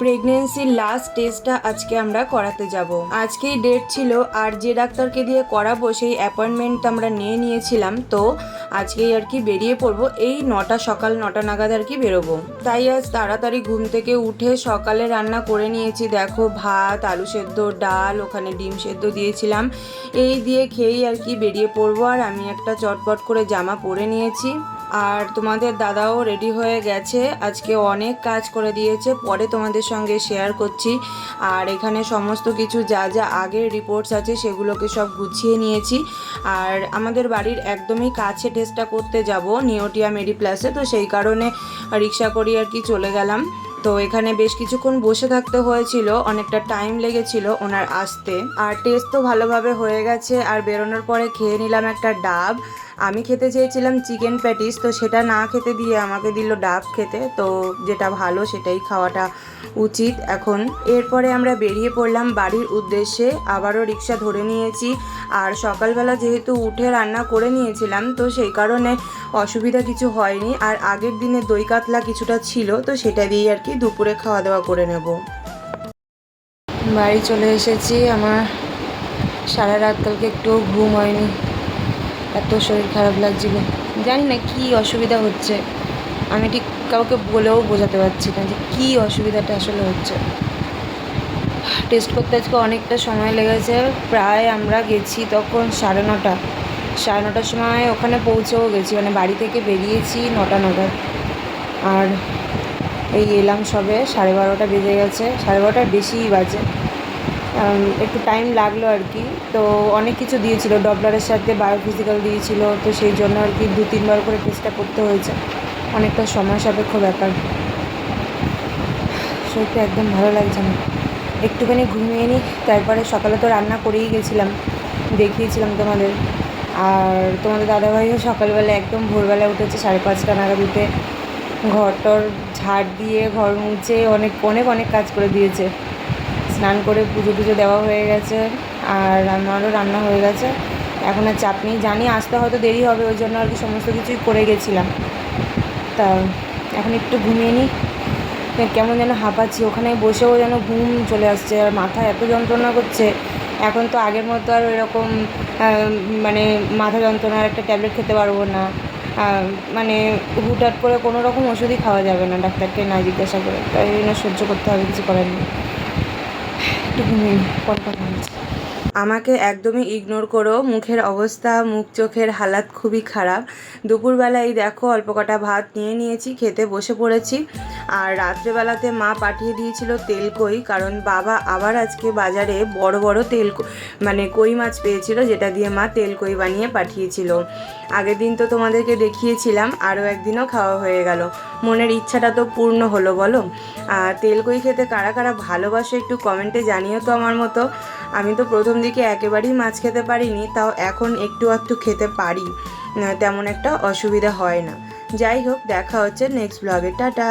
প্রেগনেন্সির লাস্ট টেস্টটা আজকে আমরা করাতে যাব। আজকেই ডেট ছিল, আর যে ডাক্তারকে দিয়ে করাবো সেই অ্যাপয়েন্টমেন্ট আমরা নিয়ে নিয়েছিলাম, তো আজকেই আর কি বেরিয়ে পড়ব। এই নটা, সকাল নটা নাগাদ আর কি বেরোবো। তাই আজ তাড়াতাড়ি ঘুম থেকে উঠে সকালে রান্না করে নিয়েছি। দেখো ভাত, আলু সেদ্ধ, ডাল, ওখানে ডিম সেদ্ধ দিয়েছিলাম। এই দিয়ে খেয়েই আর কি বেরিয়ে পড়ব, আর আমি একটা চটপট করে জামা পরে নিয়েছি। আর তোমাদের দাদাও রেডি হয়ে গেছে। আজকে অনেক কাজ করে দিয়েছে, পরে তোমাদের সঙ্গে শেয়ার করছি। আর এখানে সমস্ত কিছু যা যা আগের রিপোর্টস আছে, সেগুলোকে সব গুছিয়ে নিয়েছি। আর আমাদের বাড়ির একদমই কাছে টেস্টটা করতে যাব নিওটিয়া মেডি প্লাসে তো সেই কারণে রিক্সা করি আর কি চলে গেলাম। তো এখানে বেশ কিছুক্ষণ বসে থাকতে হয়েছিল, অনেকটা টাইম লেগেছিল ওনার আসতে। আর টেস্ট তো ভালোভাবে হয়ে গেছে, আর বেরোনোর পরে খেয়ে নিলাম একটা ডাব। আমি খেতে চেয়েছিলাম চিকেন প্যাটিস তো সেটা না খেতে দিয়ে আমাকে দিল ডাব খেতে। তো যেটা ভালো সেটাই খাওয়াটা উচিত এখন। এরপরে আমরা বেরিয়ে পড়লাম বাড়ির উদ্দেশ্যে, আবারও রিক্সা ধরে নিয়েছি। আর সকালবেলা যেহেতু উঠে রান্না করে নিয়েছিলাম, তো সেই কারণে অসুবিধা কিছু হয়নি। আর আগের দিনে দই কাতলা কিছুটা ছিল, তো সেটা দিয়ে আর কি দুপুরে খাওয়া দাওয়া করে নেব। বাড়ি চলে এসেছি। আমার সারা রাত কালকে একটুও ঘুম হয়নি। এত শরীর খারাপ লাগছিল। জানি না কী অসুবিধা হচ্ছে। আমি ঠিক কাউকে বলেও বোঝাতে পারছি না যে কী অসুবিধাটা আসলে হচ্ছে। টেস্ট করতে আজকে অনেকটা সময় লেগেছে। প্রায় আমরা গেছি তখন সাড়ে নটা। সাড়ে নটার সময় ওখানে পৌঁছেও গেছি। মানে বাড়ি থেকে বেরিয়েছি নটা নটা আর এই এলাম সবে সাড়ে বারোটা বেজে গেছে। সাড়ে বারোটার বেশিই বাজে। একটু টাইম লাগল আর কি। তো অনেক কিছু দিয়েছিল ডবলারের সাথে বায়োফিজিক্যাল দিয়েছিল, তো সেই জন্য আর কি দু, তিনবার করে টেস্টটা করতে হয়েছে। অনেকটা সময় সাপেক্ষ ব্যাপার। শরীরটা একদম ভালো লাগছে না। একটুখানি ঘুমিয়ে নিই তারপরে সকালে তো রান্না করেই গেছিলাম, দেখিয়েছিলাম তোমাদের। আর তোমাদের দাদাভাইও সকালবেলা একদম ভোরবেলা উঠেছে, সাড়ে পাঁচটা নাগাদ উঠে ঘর টর ঝাড় দিয়ে, ঘর মুছে, অনেক অনেক অনেক কাজ করে দিয়েছে। স্নান করে পুজো টুজো দেওয়া হয়ে গেছে আর আমারও রান্না হয়ে গেছে। এখন আর চাপ নেই। জানি আসতে হয়তো দেরি হবে, ওই জন্য আর কি সমস্ত কিছুই করে গেছিলাম। তা এখন একটু ঘুমিয়ে নিই। কেমন যেন হাঁপাচ্ছি, ওখানে বসেও যেন ঘুম চলে আসছে আর মাথা এত যন্ত্রণা করছে। এখন তো আগের মতো আর এরকম মানে মাথা যন্ত্রণার একটা ট্যাবলেট খেতে পারব না। মানে হুটহাট করে কোনো রকম ওষুধই খাওয়া যাবে না ডাক্তারকে না জিজ্ঞাসা করে। তাই জন্য সহ্য করতে হবে, কিছু করার নেই। একটু ঘুমিয়ে পরে কথা বলছি আমাকে একদমই ইগনোর করো। মুখের অবস্থা, মুখ, চোখের হালাত খুবই খারাপ। দুপুরবেলায় দেখো, অল্প কটা ভাত নিয়ে নিয়েছি, খেতে বসে পড়েছি। আর রাত্রেবেলাতে মা পাঠিয়ে দিয়েছিল তেল কই, কারণ বাবা আবার আজকে বাজারে বড় বড় তেল মানে কই মাছ পেয়েছিল, যেটা দিয়ে মা তেল কই বানিয়ে পাঠিয়েছিল। আগের দিন তো তোমাদেরকে দেখিয়েছিলাম, আরও একদিনও খাওয়া হয়ে গেল। মনের ইচ্ছাটা তো পূর্ণ হলো, বলো। আর তেল কই খেতে কারা কারা ভালোবাসো একটু কমেন্টে জানিও তো আমার মতো। আমি তো প্রথম দিকে একেবারেই মাছ খেতে পারিনি, তাও এখন একটু আধটু খেতে পারি। তেমন একটা অসুবিধা হয় না। যাই হোক, দেখা হচ্ছে নেক্সট ব্লগে টাটা!